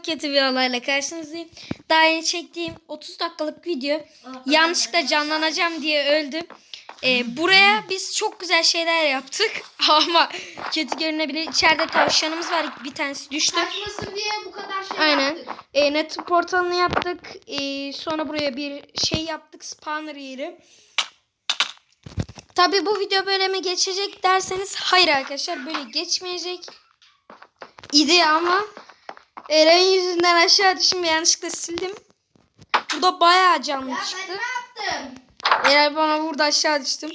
çok kötü bir olayla karşınızdayım. Daha yeni çektiğim 30 dakikalık video yanlışlıkla canlanacağım diye öldüm. Ee, buraya biz çok güzel şeyler yaptık ama kötü görünebilir. İçeride tavşanımız var bir tanesi düştü. Kaçmasın diye bu kadar şey Aynen. yaptık. E, net portalını yaptık. E, sonra buraya bir şey yaptık. Spawner yeri. Tabi bu video böyle mi geçecek derseniz hayır arkadaşlar böyle geçmeyecek. İdi ama Eren yüzünden aşağı düşüm yanlışlıkla sildim. Burada bayağı canlı Ya ben çıktı. ne yaptım? Eren bana burada aşağı düştüm.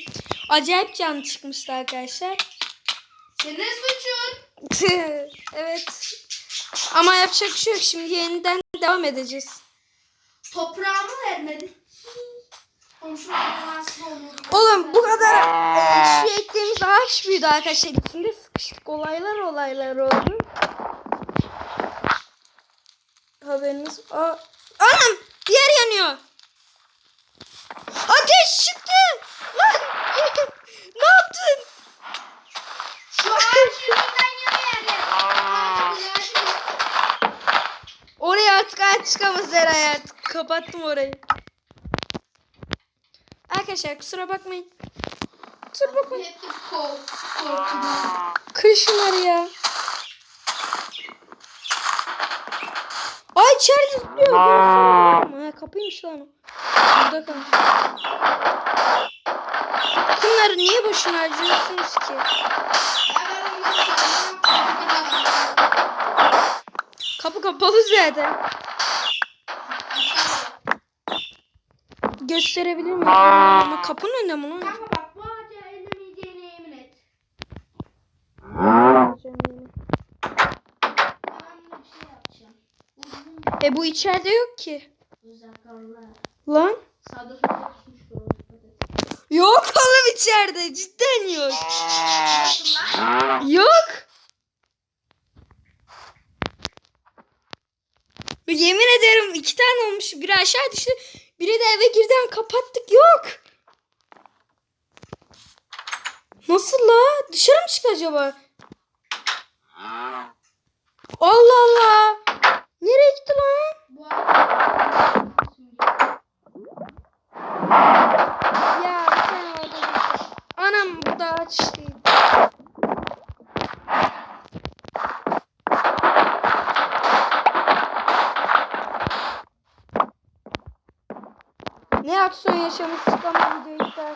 Acayip canlı çıkmıştı arkadaşlar. Senin suçun. evet. Ama yapacak bir şey yok. Şimdi yeniden devam edeceğiz. Toprağımı vermedin. Oğlum bu kadar şu ektiğimiz ağaç büyüdü arkadaşlar. İçinde sıkıştık. Olaylar olaylar oldu. Haberiniz... Aa, anam! Bir yer yanıyor. Ateş çıktı! Lan! ne yaptın? Şu ağaç yüzünden yanıyor. Oraya artık ağaç çıkamaz Eray artık. Kapattım orayı. Arkadaşlar kusura bakmayın. Kusura bakmayın. Şunları ya. İçeride tutuyor. Ha, kapıymış lan. Burada kalmış. Bunları niye boşuna harcıyorsunuz ki? Kapı kapalı zaten. Gösterebilir miyim? Ama kapının önünde mi lan? Kanka bak bu ağaca ellemeyeceğine yemin et. Ben bir şey yapacağım. Uzun bir E bu içeride yok ki. Lan? Yok oğlum içeride. Cidden yok. Yok. Yemin ederim iki tane olmuş. Biri aşağı düştü. Biri de eve girden kapattık. Yok. Nasıl la? Dışarı mı çıktı acaba? Allah Allah. Nereye gitti lan? Bu arada Ya tane orada düştü. Anam bu da değil. Ne aksiyon yaşamıştık ama videoyu iptal.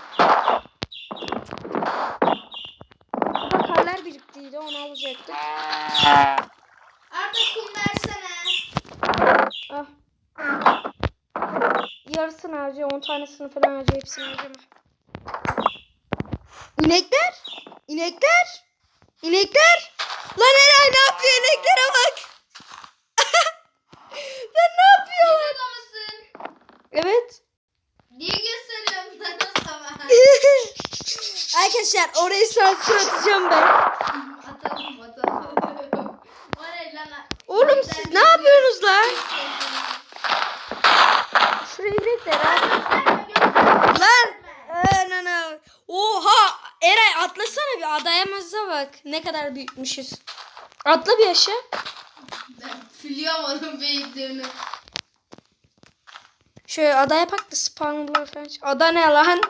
Burada karlar biriktiydi onu alacaktık. Arda kum versene. Ah. Yarısını harca 10 tanesini falan harca hepsini harcama. İnekler? İnekler? İnekler? Lan Eray ne yapıyor ineklere bak. Lan ne yapıyorlar? Mısın? Evet. Niye gösteriyorsun lan o zaman? Arkadaşlar orayı sansür atacağım ben. atalım atalım. O ne lan? Oğlum siz ne yapıyorsunuz lan? Şurayı bekle lan. Lan. Anana. Oha. Eray atlasana bir adayamazda bak. Büyütmüşüz. Atla bir aşağı. Ben onun büyüklüğünü. Şöyle ada yapak da spawnlar falan. Ada ne lan?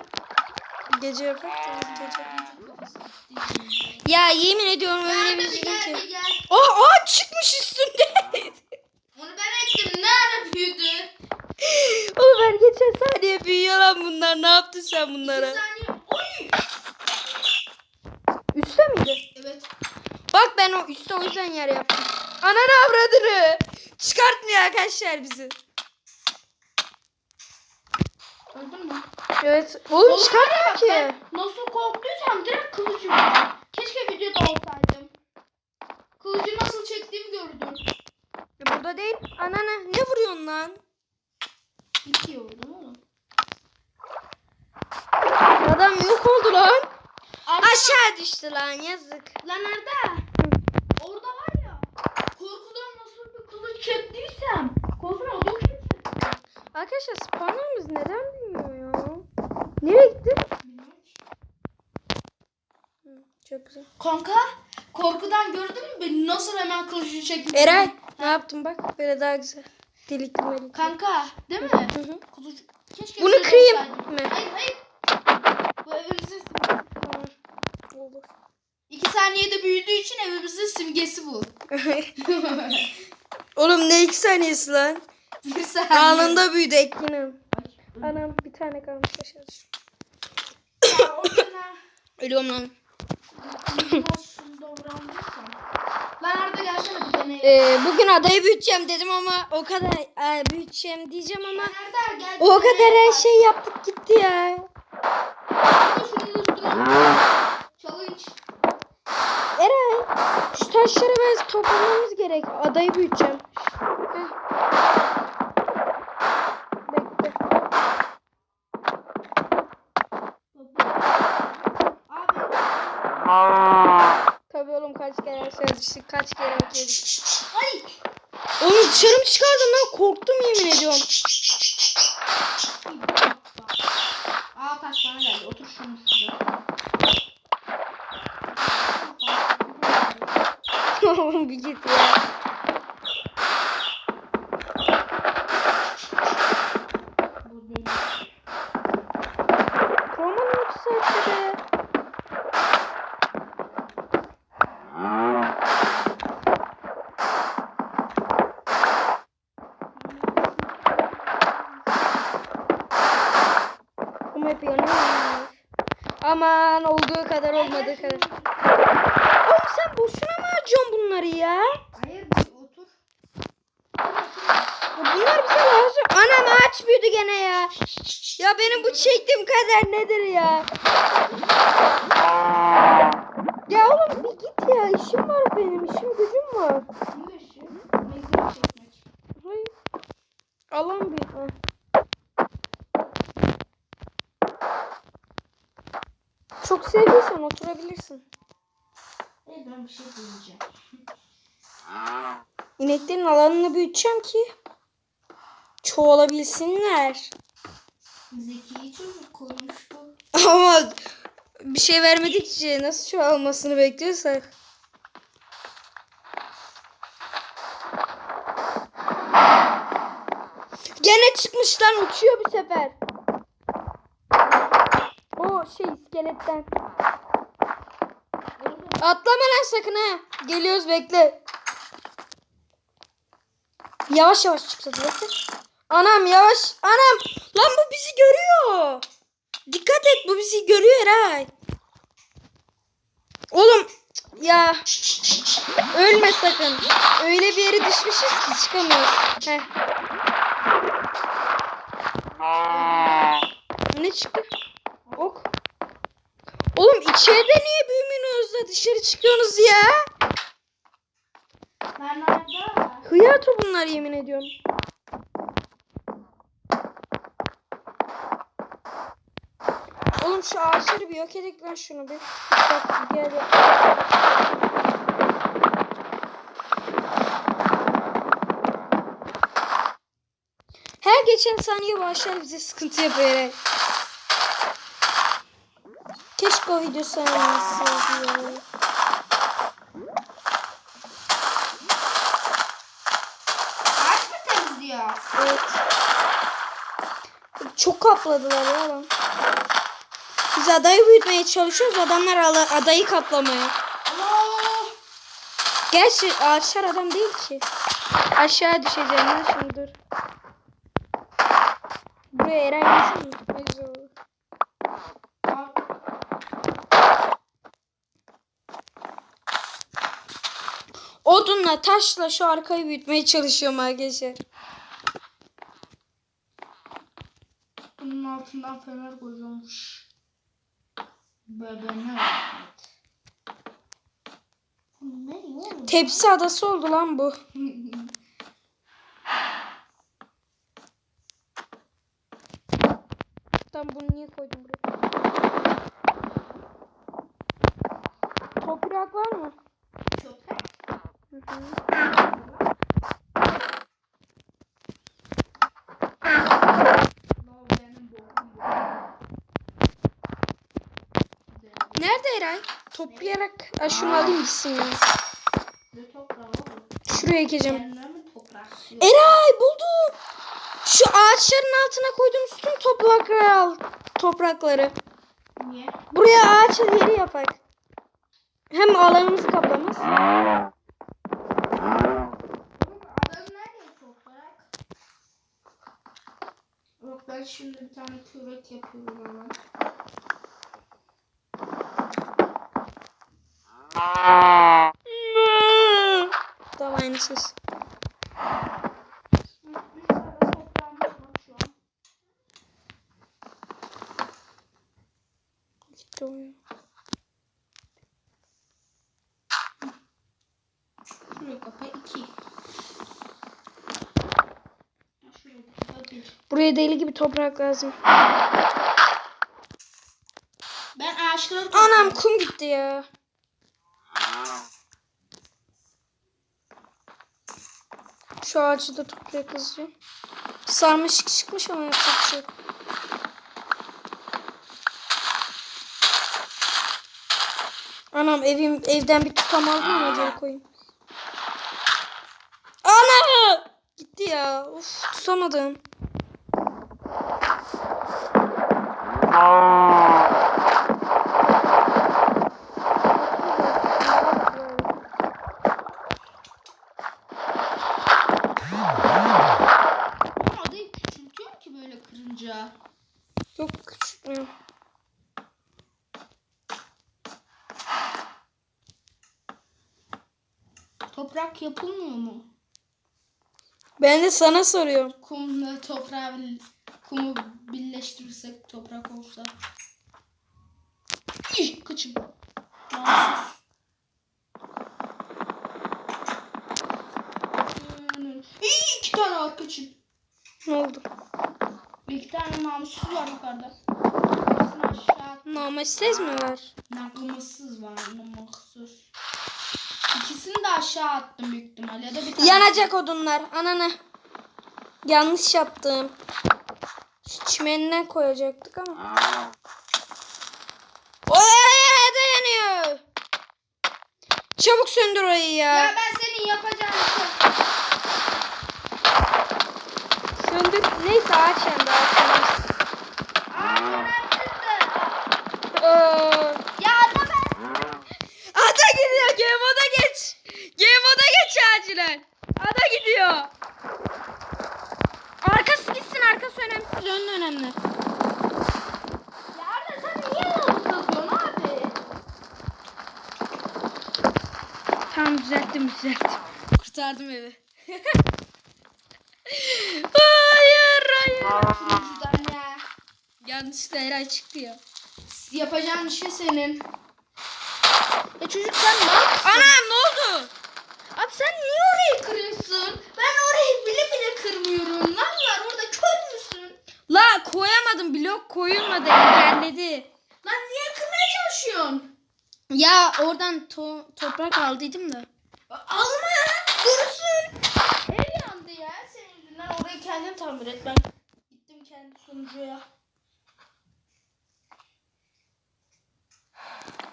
Gece yapak da gece. Ya yemin ediyorum öyle bir şey ki. Aa ağaç çıkmış üstünde. Onu ben ektim. Ne ara büyüdü? Oğlum her geçen saniye büyüyor lan bunlar. Ne yaptın sen bunlara? saniye. Oy. Üste miydi? Bak ben o üstte o yüzden yer yaptım. Ananı avradını. Çıkartmıyor arkadaşlar bizi. Gördün mü? Evet. Oğlum Oğlum çıkartmıyor ki. ben Nasıl korktuysam direkt kılıcım. Keşke videoda olsaydım. Kılıcı nasıl çektiğimi gördüm. Ya burada değil. Ananı ne vuruyorsun lan? Şey oldu oğlum. Adam yok oldu lan. Arda, Aşağı düştü lan yazık. lan Arda. Orada var ya. Korkudan nasıl bir kılıç çektiysem. Korkudan o çekti. Arkadaşlar spawnerımız neden bilmiyor ya? Nereye gitti? Hı, çok güzel. Kanka korkudan gördün mü beni nasıl hemen kılıcı çektim? Eray Ne yaptım bak böyle daha güzel. Delikli melikli. Kanka değil mi? Hı hı. Kuzucuk. Keşke Bunu kırayım mı? Hayır hayır. Bu. İki saniyede büyüdüğü için evimizin simgesi bu. Oğlum ne iki saniyesi lan? Bir saniye. Anında büyüdü Ekin'im. Ay, Anam bir tane kalmış aşağıda. Ya o sana Ölüyorum lan. nasıl davrandıysan. Lan Arda gelsene bir deney. Ee, bugün adayı büyüteceğim dedim ama o kadar e, büyüteceğim diyeceğim ama gel. o kadar her şey yaptık gitti ya. Arda şunun üstüne. Challenge. Eray şu taşları biraz toplamamız gerek. Adayı büyüteceğim. Heh. Bekle. Tabii oğlum kaç kere aşağı düştük. Kaç kere yedik. Ay. Oğlum dışarı mı çıkardın lan? Korktum yemin ediyorum. Aa taş bana geldi. Otur şunun üstüne. Oğlum bir git ya. Bu değil. Roman ultisi açtı be. Ama hep yanıyor. Aman olduğu kadar olmadığı kadar. Oğlum sen boşuna mı harcıyorsun bunları ya? Hayır otur. Bunlar bize lazım. Anam ağaç büyüdü gene ya. Ya benim bu çektiğim kader nedir ya? Ya oğlum bir git ya. İşim var benim. işim gücüm var. Hayır. Allah'ım sevdiysen oturabilirsin. Hayır ben bir şey diyeceğim. İneklerin alanını büyüteceğim ki çoğalabilsinler. Zeki çocuk konuştu. Ama bir şey vermedikçe nasıl çoğalmasını bekliyorsak. Gene çıkmışlar uçuyor bir sefer. O şey iskeletten. Atlama lan sakın ha. Geliyoruz bekle. Yavaş yavaş çıkacağız bekle. Anam yavaş. Anam. Lan bu bizi görüyor. Dikkat et bu bizi görüyor Eray. Oğlum ya ölme sakın. Öyle bir yere düşmüşüz ki çıkamıyoruz. Heh. Ne çıktı? Ok. Oğlum içeride niye büyümünüz da dışarı çıkıyorsunuz ya? Hıyarto bunlar yemin ediyorum. Oğlum şu ağaçları bir yok edek lan şunu bir. Gel. Her geçen saniye bu ağaçlar bize sıkıntı yapıyor. Eray. Keşke o video sayılmasaydı ya. Ağaç mı temizliyor? Evet. Çok kapladılar ya. Biz adayı büyütmeye çalışıyoruz. Adamlar adayı kaplamaya. Gerçi ağaçlar adam değil ki. Aşağı düşeceğim lan şimdi dur. Buraya Eren gelsin mi? Ne güzel olur. Odunla taşla şu arkayı büyütmeye çalışıyorum arkadaşlar. Bunun altından fener koyuyormuş. Bebeğine? Tepsi adası oldu lan bu. Tam bunu niye koydum buraya? Toprak var mı? Köpek. Hı hı. Lan benim bokum bu. Eray? Toplayarak. Aa, şunu alayım gitsin ya. Şuraya ekeceğim. Eray buldum. Şu ağaçların altına koyduğum bütün toprakları al. Toprakları. Niye? Buraya ağaç yeri yapak. Hem alanımızı kaplamaz. Yok ben şimdi bir tane kürek yapıyorum hemen. An. Gitti o ya. Şuraya kapa iki. Şuraya kapa bir. Buraya deli gibi toprak lazım. Ben ağaçları Anam kum gitti ya. Şu ağacı da toprak hızlı. Sarmışık çıkmış ama yapacak bir şey yok. Anam evim evden bir tutam aldım ama geri koyayım. Ana! Gitti ya. Uf tutamadım. Ama adayı küçültüyor ki böyle kırınca. Yok küçültmüyor. Toprak yapılmıyor mu? Ben de sana soruyorum. Kumla toprağı kumu birleştirirsek toprak olsa. İh. Namussuz. İyi iki tane var kaçım. Ne oldu? Bir tane namussuz var yukarıda. Namussuz mi var? Namussuz var namussuz. İkisini de aşağı attım büyük ihtimal ya da bir tane. Yanacak odunlar. Ananı. Yanlış yaptım. Şu çimenine koyacaktık ama. Oy da yanıyor. Çabuk söndür orayı ya. Ya ben senin yapacağın şey. Söndür. Neyse ağaç yandı. Ağaç yandı. Aa ben çıktı. Ee, Ya da ben. Ada gidiyor. Game moda geç. Game moda geç acilen. Ada gidiyor. Arkası gitsin. Arkası önemsiz. Önü önemli. Ya Arda sen niye kazıyorsun abi? Tamam düzelttim düzelttim. Kurtardım evi. hayır hayır. Sunucudan ya. Yanlışlıkla Eray çıktı ya. Yapacağın işi senin. Ya çocuk sen ne yapıyorsun? Anam ne oldu? Abi sen niye orayı kırıyorsun? Ben orayı bile bile kırmıyorum. Lan var orada kör müsün? La koyamadım blok koyulmadı engelledi. Lan niye kırmaya çalışıyorsun? Ya oradan to- toprak aldıydım da. Alma dursun. Ev yandı ya senin yüzünden. Orayı kendin tamir et. Ben gittim kendi sunucuya.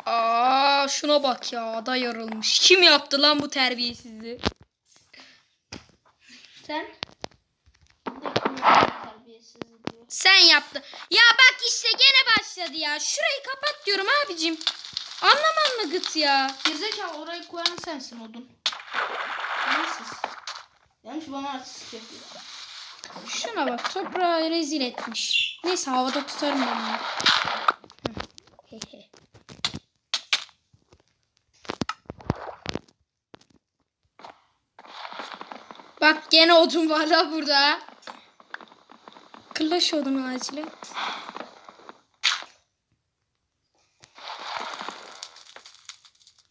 Aa şuna bak ya da yarılmış. Kim yaptı lan bu terbiyesizliği? Sen? Sen yaptın. Ya bak işte gene başladı ya. Şurayı kapat diyorum abicim. Anlaman mı gıt ya? Gerizekalı orayı koyan sensin odun. Nasıl? Yanlış bana artistik yapıyor. Şuna bak toprağı rezil etmiş. Neyse havada tutarım ben bunu. Bak gene odun var la burada. Kırlaş odunu acilen.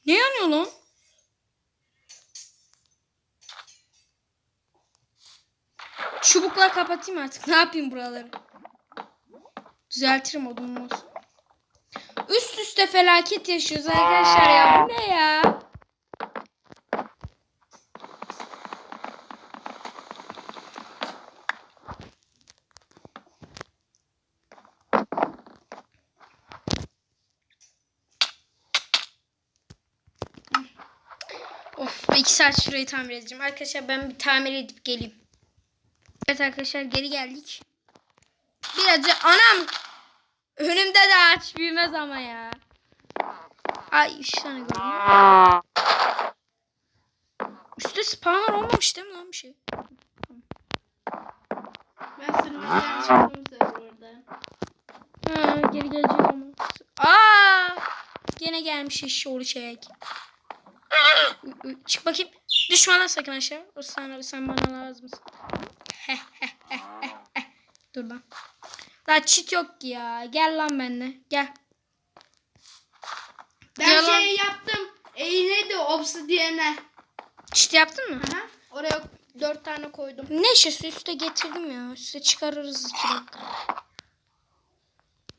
Ne yanıyor lan? Çubukla kapatayım artık. Ne yapayım buraları? Düzeltirim odunum olsun. Üst üste felaket yaşıyoruz arkadaşlar ya. Bu ne ya? Be iki saat şurayı tamir edeceğim. Arkadaşlar ben bir tamir edip geleyim. Evet arkadaşlar geri geldik. Birazcık anam önümde de ağaç büyümez ama ya. Ay üç tane gördüm. Üstte spawner olmamış değil mi lan bir şey? Ben sırrımdan çıktım serverden. Ha, geri gelecek ama. Aa! Gene gelmiş eşşoğlu şey. Çık bakayım. Düşme lan sakın aşağı. O sana sen bana lazımsın. Dur lan. La çit yok ki ya. Gel lan benimle. Gel. Ben Yalan. şey yaptım. E neydi obsidiyene. Çit yaptın mı? Aha. Oraya dört tane koydum. Ne işi üste getirdim ya. Üste çıkarırız iki dakika.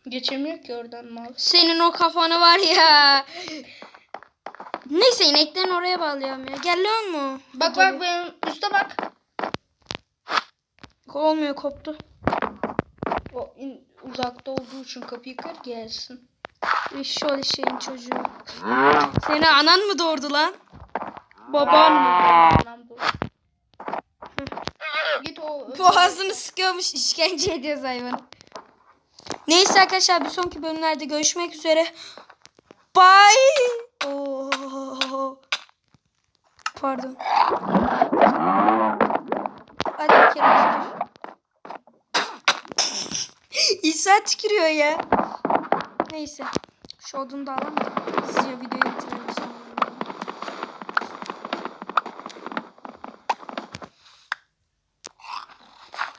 Geçemiyor ki oradan mal. Senin o kafanı var ya. Neyse ineklerini oraya bağlayalım ya. Geliyor mu? Bak bak benim üste bak. Olmuyor koptu. O in- uzakta olduğu için kapıyı kır gelsin. Şöyle şeyin çocuğu. Seni anan mı doğurdu lan? Baban mı? Git o. Boğazını sıkıyormuş işkence ediyoruz hayvan. Neyse arkadaşlar bir sonraki bölümlerde görüşmek üzere. Bye. Oo. Pardon. Hadi bir kere tükür. İsa tükürüyor ya. Neyse. Şu odunu da alalım da hızlıca videoyu bitirelim.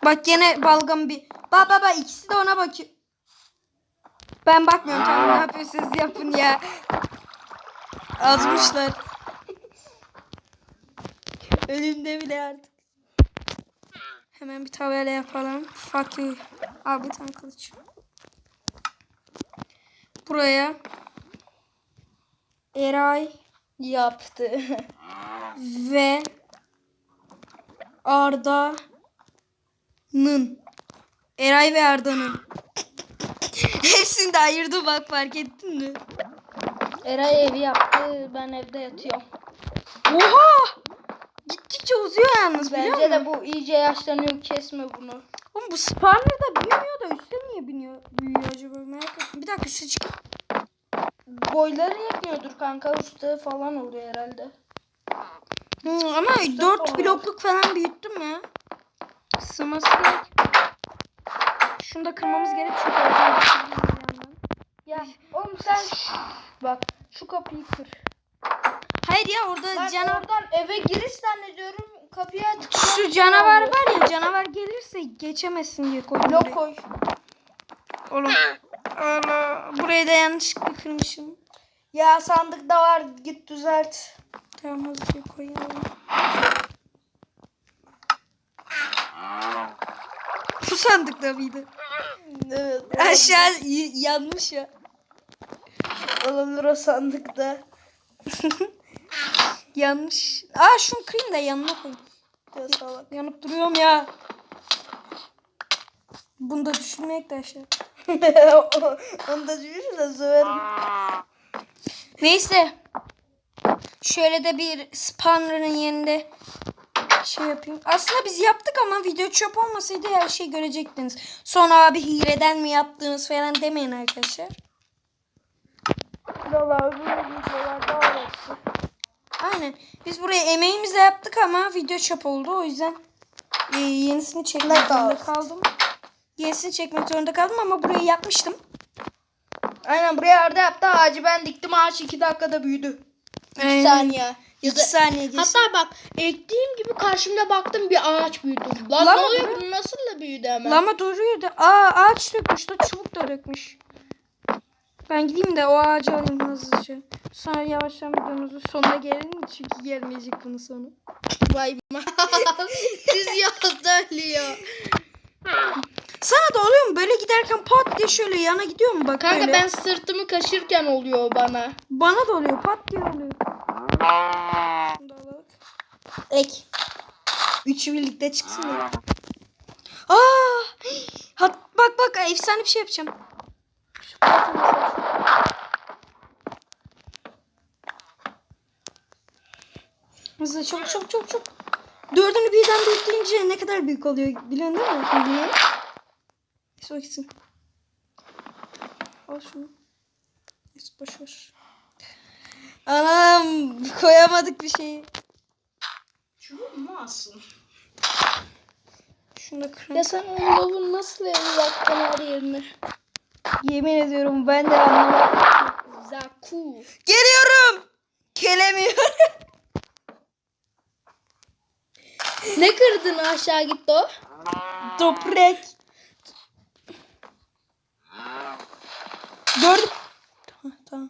Bak gene balgam bir. Bak bak bak ikisi de ona bakıyor. Ben bakmıyorum tamam ne yapıyorsunuz yapın ya. Azmışlar. Ölümde bile artık. Hemen bir tabela yapalım. Fuck you. Al bir tane kılıç. Buraya Eray yaptı. ve Arda'nın Eray ve Arda'nın Hepsini de ayırdı bak fark ettin mi? Eray evi yaptı. Ben evde yatıyorum. Oha! Gittikçe uzuyor yalnız biliyor Bence de bu iyice yaşlanıyor. Kesme bunu. Oğlum bu spawner da büyümüyor da üstte niye biniyor, büyüyor acaba merak ettim. Bir dakika çıkayım. Boyları yetmiyordur kanka. Üstte falan oluyor herhalde. Hı, ama 4 blokluk falan büyüttüm ya. Sığması gerek. Şunu da kırmamız gerek çünkü oradan geçebiliriz bir yandan. Ya oğlum sen bak şu kapıyı kır. Hayır ya orada Ben canavar oradan eve giriş zannediyorum. Kapıya. Şu canavar var ya canavar gelirse geçemezsin diye koydum. Blok koy. Oğlum. Allah. Burayı da yanlışlıkla kırmışım. Ya sandıkta var git düzelt. Tamam hızlıca koyalım. Bu sandıkta mıydı? Evet. Aşağı yanmış ya. Olabilir o sandıkta. Yanmış. Aa şunu kırayım da yanına koyayım. Ya salak. Yanıp duruyorum ya. Bunu da düşürmeyek de aşağı. Onu da düşürürse söverim. Neyse. Şöyle de bir spawner'ın yerinde şey yapayım. Aslında biz yaptık ama video çöp olmasaydı her şeyi görecektiniz. Sonra abi hileden mi yaptınız falan demeyin arkadaşlar. Valla öbür videolarda var hepsi. Aynen. Biz buraya emeğimizle yaptık ama video çöp oldu. O yüzden e, yenisini çekmek zorunda kaldım. Yenisini çekmek zorunda kaldım ama burayı yapmıştım. Aynen buraya Arda yaptı ağacı ben diktim ağaç 2 dakikada büyüdü. 2 Aynen. saniye. İki saniye geçti. Hatta bak ektiğim gibi karşımda baktım bir ağaç büyüdü. Lan Lan ne oluyor bu- nasıl da büyüdü hemen? Lama duruyor da. Aa ağaç dökmüş da çubuk da dökmüş. Ben gideyim de o ağacı alayım hızlıca. Sonra yavaştan videomuzun sonuna gelelim çünkü gelmeyecek bunun sonu. Vay Siz yolda ölüyor. Sana da oluyor mu? Böyle giderken pat diye şöyle yana gidiyor mu bak Kanka böyle. ben sırtımı kaşırken oluyor bana. Bana da oluyor pat diye oluyor. Ek. Üçü birlikte çıksın ya. Aa! Hat, bak bak efsane bir şey yapacağım. Şu tarafa mesela şu- Hızlı çok çok çok çok. Dördünü birden büyütünce ne kadar büyük oluyor biliyorsun değil mi? Neyse o gitsin. Al şunu. Boş ver. Anam koyamadık bir şeyi. Çubuk mu alsın? Şunu da kırın. Ya sen o lavun nasıl uzattın her yerine? Yemin ediyorum ben de anlamadım. Zaku. Geliyorum. Gelemiyorum. Ne kırdın aşağı gitti o? Toprak. Dört. Tamam.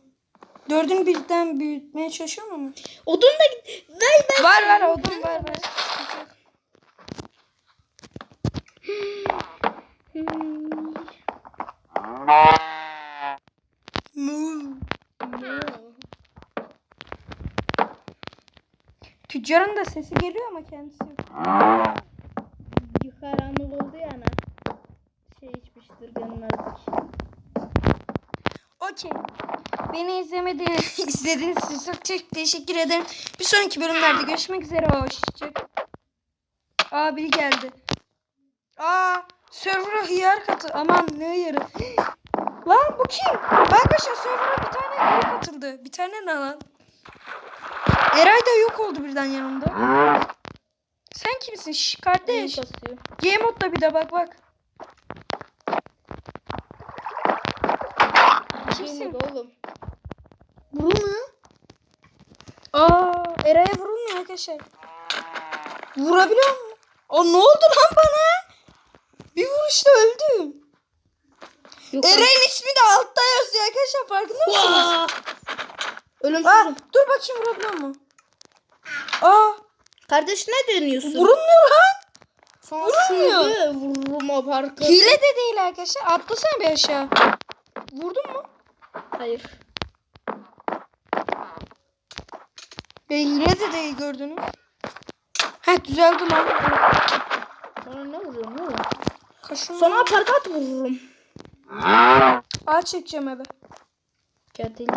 Dördünü birden büyütmeye çalışıyorum ama. Odun da git. Ver ben. Var var odun var var. Mu. Tüccarın da sesi geliyor ama kendisi yok. Karanlık oldu ya ana. Şey içmiştir görmezdik. Okey. Beni izlemediğiniz, izlediğiniz için çok çok teşekkür ederim. Bir sonraki bölümlerde görüşmek üzere. Hoşçakalın. Aa biri geldi. Aa server'a hıyar katı. Aman ne hıyarı. Lan bu kim? Arkadaşlar server'a bir tane biri katıldı. Bir tane ne lan? Eray da yok oldu birden yanımda. Sen kimsin? Şş, kardeş. Game modda bir de bak bak. Kimsin? Oğlum? Vurulmuyor. Aa, Eray'a vurulmuyor arkadaşlar. Vurabiliyor mu? Aa ne oldu lan bana? Vuruşta öldüm. Yok. Eray'ın ismi de altta yazıyor arkadaşlar farkında mısınız? Ölümsüzüm. Aa, dur bakayım vurabiliyor mu? Aa, Kardeş ne dönüyorsun? vurulmuyor lan. Sana vurulmuyor. o parkı. Hile de değil arkadaşlar. Atlasana bir aşağı. Vurdun mu? Hayır. Ve hile de değil gördünüz. Heh düzeldi lan. Sana ne vuruyorum oğlum? Kaşın. Sana park at vururum. Ağaç çekeceğim eve. Kedili.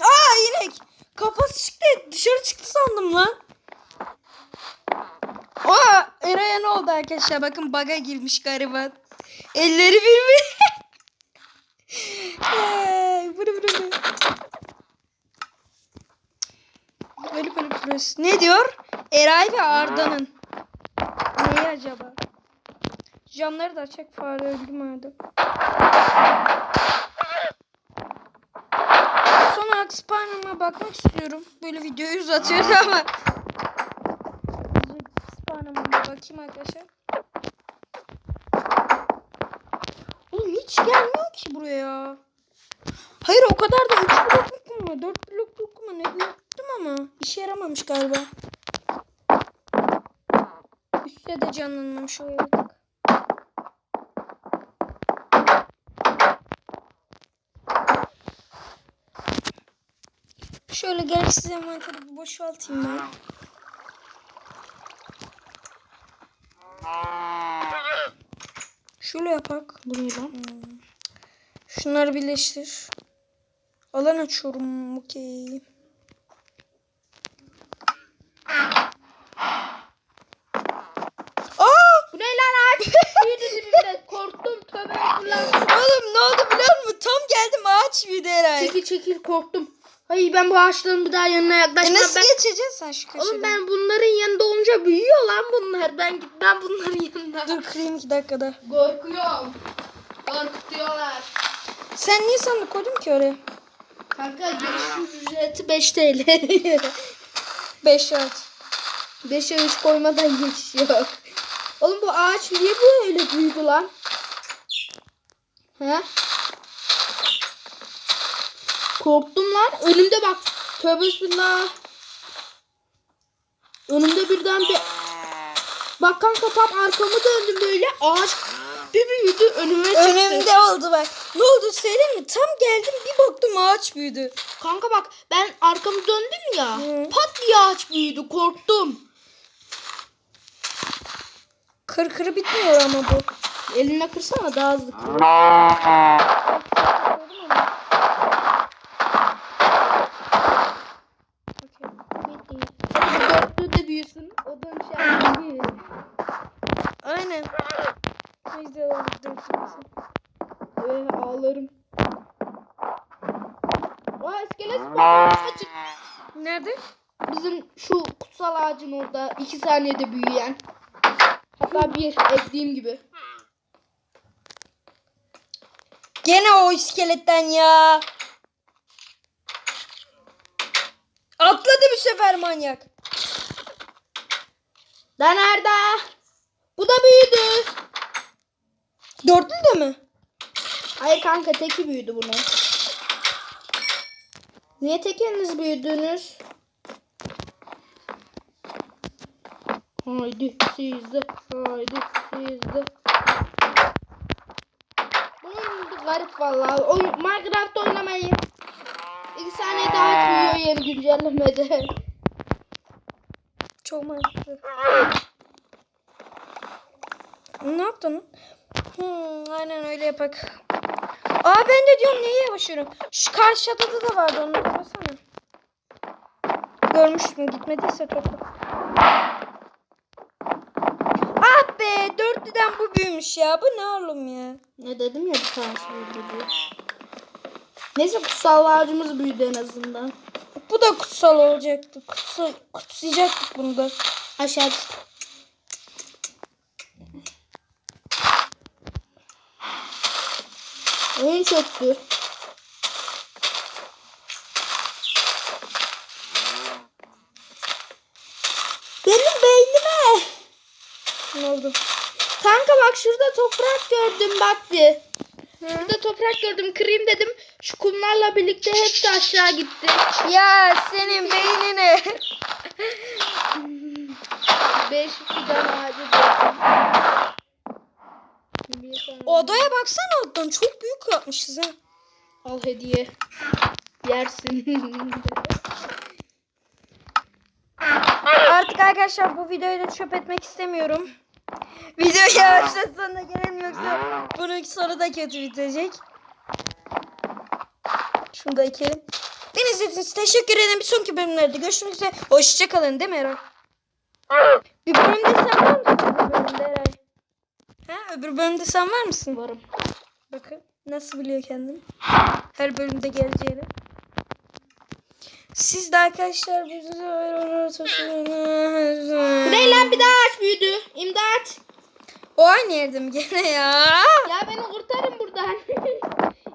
Aa inek. Kafası çıktı. Dışarı çıktı sandım lan. Aa Eray'a ne oldu arkadaşlar? Bakın baga girmiş gariban. Elleri birbirine. Böyle böyle böyle. Böyle böyle burası. Ne diyor? Eray ve Arda'nın. Neyi acaba? Camları da açık fare öldüm orada. Son olarak Spiderman'a bakmak istiyorum. Böyle videoyu uzatıyoruz ama. Spiderman'a bakayım arkadaşlar. Oğlum hiç gelmiyor ki buraya. Hayır o kadar da 3 blokluk mu? 4 blokluk mu? Ne büyüttüm ama. işe yaramamış galiba. Üstte de canlanmamış o yaratık. Şöyle gereksiz envanteri boşaltayım ben. Şöyle yapak. Bu ne lan? Şunları birleştir. Alan açıyorum. Okey. Bu ne lan ağaç? Büyüdü dibimde. Korktum. Tövbe. Oğlum ne oldu biliyor musun? Tam geldim ağaç büyüdü herhalde. Çekil çekil korktum. Hayır ben bu ağaçların bir daha yanına E yaklaşmam. nasıl ben... şu köşeden? Oğlum ben bunların yanında olunca büyüyor lan bunlar. Ben ben bunların yanında. Dur kırayım iki dakikada. Korkuyorum. Korkutuyorlar. Sen niye sandık koydun ki oraya? Kanka giriş ücreti 5 TL. 5 şart. 5'e 3 koymadan geçiş yok. Oğlum bu ağaç niye böyle büyüdü lan? He? Korktum lan. Önümde bak. Tövbe bismillah. Önümde birden bir... Bak kanka tam arkamı döndüm böyle. Ağaç bir büyüdü önüme çıktı. Önümde oldu bak. Ne oldu söyleyeyim mi? Tam geldim bir baktım ağaç büyüdü. Kanka bak ben arkamı döndüm ya. Hı. Pat diye ağaç büyüdü. Korktum. Kır kırı bitmiyor ama bu. Eline kırsana daha hızlı kır. aynen. Ne güzel oldu dörtlüsü. Evet ağlarım. Aa iskelet spawn'ı açık. Nerede? Bizim şu kutsal ağacın orada iki saniyede büyüyen. Hatta bir ekleyeyim gibi. Gene o iskeletten ya. Atladı bu sefer manyak. Da nerede? Bu da büyüdü. Dörtlü de mi? Hayır kanka teki büyüdü bunun. Niye tek eliniz büyüdünüz? Haydi sizde. Haydi sizde. Bunun garip vallahi. Oy, Minecraft oynamayı. İki saniye daha büyüyor yeni güncellemede. Çok mantıklı. Ne yaptın? Hmm, aynen öyle yapak. Aa ben de diyorum niye yavaşıyorum? Şu karşı adada da vardı onu kapasana. Görmüştüm gitmediyse topla. Ah be dörtlüden bu büyümüş ya. Bu ne oğlum ya? Ne dedim ya bir tanesi büyüdü diye. Neyse kutsal ağacımız büyüdü en azından. Bu da kutsal olacaktı. Kutsa, kutsayacaktık bunu da. Aşağı Oyun çöktü. Benim beynime. Ne oldu? Kanka bak şurada toprak gördüm bak bir. Şurada toprak gördüm kırayım dedim. Şu kumlarla birlikte hepsi aşağı gitti. Ya senin beynine. Beş fidan ağacı Odaya baksana alttan çok büyük yapmışız ha. Al hediye. Yersin. Artık arkadaşlar bu videoyu da çöp etmek istemiyorum. Video yavaşça sonuna gelelim yoksa bunun sonu da kötü bitecek. Şunu da ekelim. Beni izlediğiniz teşekkür ederim. Bir sonraki bölümlerde görüşmek üzere. Hoşçakalın değil mi Eray? Bir bölümde sen var mısın? Bir bölümde Eray. Ha, öbür bölümde sen var mısın? Varım. Bakın nasıl biliyor kendini. Her bölümde geleceğini. Siz de arkadaşlar bizi Bu ne lan bir daha aç büyüdü. İmdat. O aynı yerde mi gene ya? Ya beni kurtarın buradan.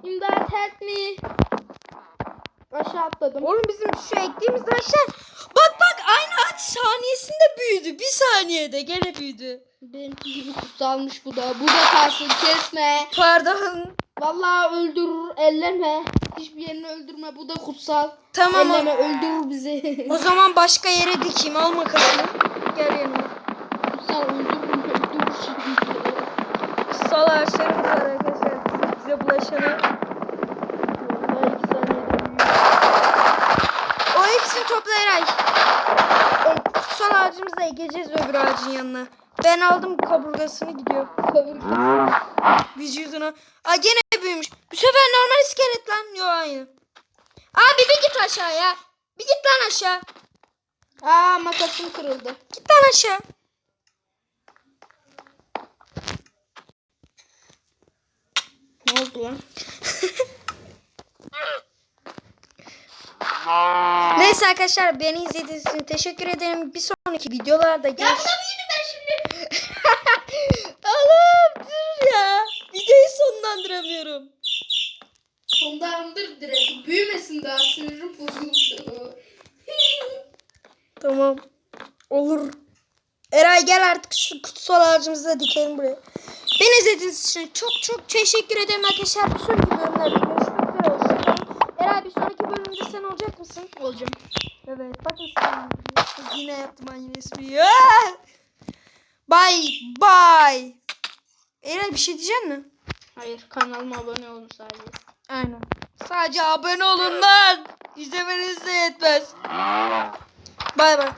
İmdat help me. Aşağı atladım. Oğlum bizim şu ektiğimiz aşağı. Bak bak aynı ağaç saniyesinde büyüdü. Bir saniyede gene büyüdü. Benimki gibi kutsalmış bu da. Bu da kalsın kesme. Pardon. Vallahi öldürür elleme. Hiçbir yerini öldürme. Bu da kutsal. Tamam. o- Elleme öldürür bizi. O zaman başka yere dikeyim. Al makasını. Gel yanıma. kutsal öldürür öldürür şimdi. Kutsal ağaçlarımız var arkadaşlar. Bize büyüyor. O hepsini topla Eray. O kutsal ağacımızı da ekeceğiz öbür ağacın yanına. Ben aldım kaburgasını gidiyor. Vücuduna. Aa gene büyümüş. Bu sefer normal iskelet lan. Yo aynı. Abi bir git aşağıya. Bir git lan aşağı. Aa makasım kırıldı. Git lan aşağı. Ne oldu lan? Neyse arkadaşlar beni izlediğiniz için teşekkür ederim. Bir sonraki videolarda görüş. büyüdü ben şimdi. Allah'ım dur ya. Videoyu sonlandıramıyorum. Sondandır direkt. Büyümesin daha sinirim bozuldu. Tamam. Olur. Eray gel artık şu kutsal ağacımızı da dikelim buraya. Beni izlediğiniz için çok çok teşekkür ederim arkadaşlar. Bir sonraki bölümlerde görüşmek üzere. Eray bir sonraki bölümde sen olacak mısın? Olacağım. Evet. Bakın sen yine yaptım aynı resmi. Ah! Bye bye. Eray bir şey diyecek mi? Hayır kanalıma abone olun sadece. Aynen. Sadece abone olun lan. İzlemeniz de yetmez. Bay bay.